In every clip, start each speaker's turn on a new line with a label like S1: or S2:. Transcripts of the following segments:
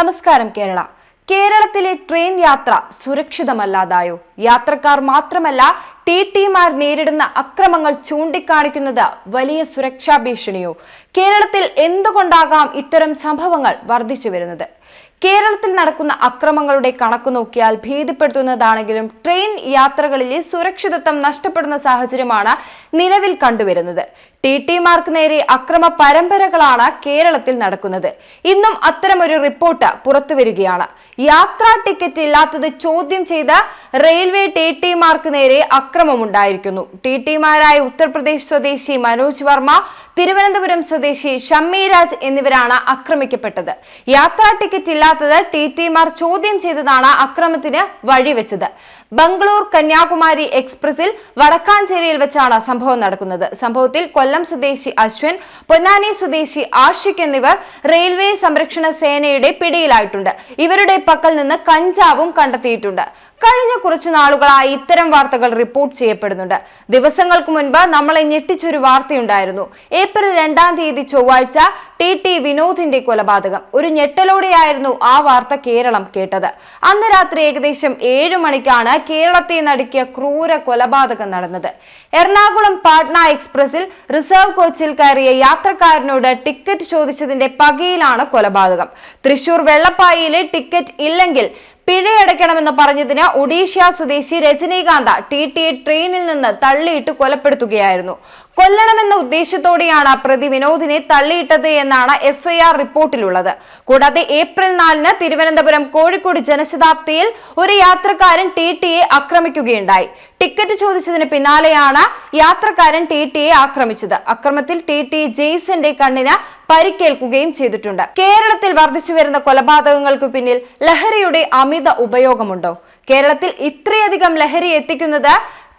S1: നമസ്കാരം കേരള. കേരളത്തിലെ ട്രെയിൻ യാത്ര സുരക്ഷിതമല്ലാതായോ? യാത്രക്കാർ മാത്രമല്ല ടി ടിമാർ നേരിടുന്ന അക്രമങ്ങൾ ചൂണ്ടിക്കാണിക്കുന്നത് വലിയ സുരക്ഷാ ഭീഷണിയോ? കേരളത്തിൽ എന്തുകൊണ്ടാകാം ഇത്തരം സംഭവങ്ങൾ വർദ്ധിച്ചു വരുന്നത്? കേരളത്തിൽ നടക്കുന്ന അക്രമങ്ങളുടെ കണക്ക് നോക്കിയാൽ ഭീതിപ്പെടുത്തുന്നതാണെങ്കിലും ട്രെയിൻ യാത്രകളിലെ സുരക്ഷിതത്വം നഷ്ടപ്പെടുന്ന സാഹചര്യമാണ് നിലവിൽ കണ്ടുവരുന്നത്. ടി ടിമാർക്ക് നേരെ അക്രമ പരമ്പരകളാണ് കേരളത്തിൽ നടക്കുന്നത്. ഇന്നും അത്തരമൊരു റിപ്പോർട്ട് പുറത്തുവരികയാണ്. യാത്രാ ടിക്കറ്റ് ഇല്ലാത്തത് ചോദ്യം ചെയ്ത റെയിൽവേ ടി ടിമാർക്ക് നേരെ അക്രമമുണ്ടായിരിക്കുന്നു. ടി ടിമാരായ ഉത്തർപ്രദേശ് സ്വദേശി മനോജ് വർമ്മ തിരുവനന്തപുരം സ്വദേശി ഷമ്മി രാജ് എന്നിവരാണ് ആക്രമിക്കപ്പെട്ടത്. യാത്രാ ടിക്കറ്റ് ഇല്ലാത്തത് ടി ടിമാർ ചോദ്യം ചെയ്തതാണ് അക്രമത്തിന് വഴിവെച്ചത്. ബംഗളൂർ കന്യാകുമാരി എക്സ്പ്രസിൽ വടക്കാഞ്ചേരിയിൽ വെച്ചാണ് സംഭവം നടക്കുന്നത്. സംഭവത്തിൽ കൊല്ലം സ്വദേശി അശ്വിൻ പൊന്നാനി സ്വദേശി ആഷിഖ് എന്നിവർ റെയിൽവേ സംരക്ഷണ സേനയുടെ പിടിയിലായിട്ടുണ്ട്. ഇവരുടെ പക്കൽ നിന്ന് കഞ്ചാവും കണ്ടെത്തിയിട്ടുണ്ട്. കഴിഞ്ഞ കുറച്ചു നാളുകളായി ഇത്തരം വാർത്തകൾ റിപ്പോർട്ട് ചെയ്യപ്പെടുന്നുണ്ട്. ദിവസങ്ങൾക്ക് മുൻപ് നമ്മളെ ഞെട്ടിച്ചൊരു വാർത്തയുണ്ടായിരുന്നു. ഏപ്രിൽ രണ്ടാം തീയതി ചൊവ്വാഴ്ച ടി ടി വിനോദിന്റെ കൊലപാതകം. ഒരു ഞെട്ടലോടെയായിരുന്നു ആ വാർത്ത കേരളം കേട്ടത്. അന്ന് രാത്രി ഏകദേശം ഏഴു മണിക്കാണ് കേരളത്തെ നടുക്കിയ ക്രൂര കൊലപാതകം നടന്നത്. എറണാകുളം പാട്ന എക്സ്പ്രസിൽ റിസർവ് കോച്ചിൽ കയറിയ യാത്രക്കാരനോട് ടിക്കറ്റ് ചോദിച്ചതിന്റെ പകയിലാണ് കൊലപാതകം. തൃശൂർ വെള്ളപ്പായിയിലെ ടിക്കറ്റ് ഇല്ലെങ്കിൽ പിഴയടയ്ക്കണമെന്ന് പറഞ്ഞതിന് ഒഡീഷ സ്വദേശി രജനീകാന്ത ടി ടിയെ ട്രെയിനിൽ നിന്ന് തള്ളിയിട്ട് കൊലപ്പെടുത്തുകയായിരുന്നു. കൊല്ലണമെന്ന ഉദ്ദേശത്തോടെയാണ് പ്രതി വിനോദിനെ തള്ളിയിട്ടത് എന്നാണ് എഫ്ഐആർ റിപ്പോർട്ടിലുള്ളത്. കൂടാതെ ഏപ്രിൽ നാലിന് തിരുവനന്തപുരം കോഴിക്കോട് ജനശതാബ്ദിയിൽ ഒരു യാത്രക്കാരൻ ടി ടിയെ ആക്രമിക്കുകയുണ്ടായി. ടിക്കറ്റ് ചോദിച്ചതിന് പിന്നാലെയാണ് യാത്രക്കാരൻ ടി ടിയെ ആക്രമിച്ചത്. അക്രമത്തിൽ ടി ടി ജെയ്സന്റെ കണ്ണിന് പരിക്കേൽക്കുകയും ചെയ്തിട്ടുണ്ട്. കേരളത്തിൽ വർദ്ധിച്ചു വരുന്ന കൊലപാതകങ്ങൾക്ക് പിന്നിൽ ലഹരിയുടെ അമിത ഉപയോഗമുണ്ടോ? കേരളത്തിൽ ഇത്രയധികം ലഹരി എത്തിക്കുന്നത്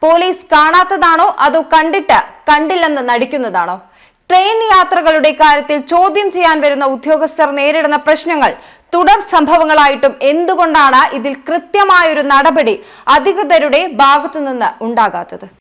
S1: പോലീസ് കാണാത്തതാണോ? അതോ കണ്ടിട്ട് കണ്ടില്ലെന്ന് നടിക്കുന്നതാണോ? ട്രെയിൻ യാത്രകളുടെ കാര്യത്തിൽ ചോദ്യം ചെയ്യാൻ വരുന്ന ഉദ്യോഗസ്ഥർ നേരിടുന്ന പ്രശ്നങ്ങൾ തുടർ സംഭവങ്ങളായിട്ടും എന്തുകൊണ്ടാണ് ഇതിൽ കൃത്യമായൊരു നടപടി അധികൃതരുടെ ഭാഗത്തുനിന്ന് ഉണ്ടാകാത്തത്?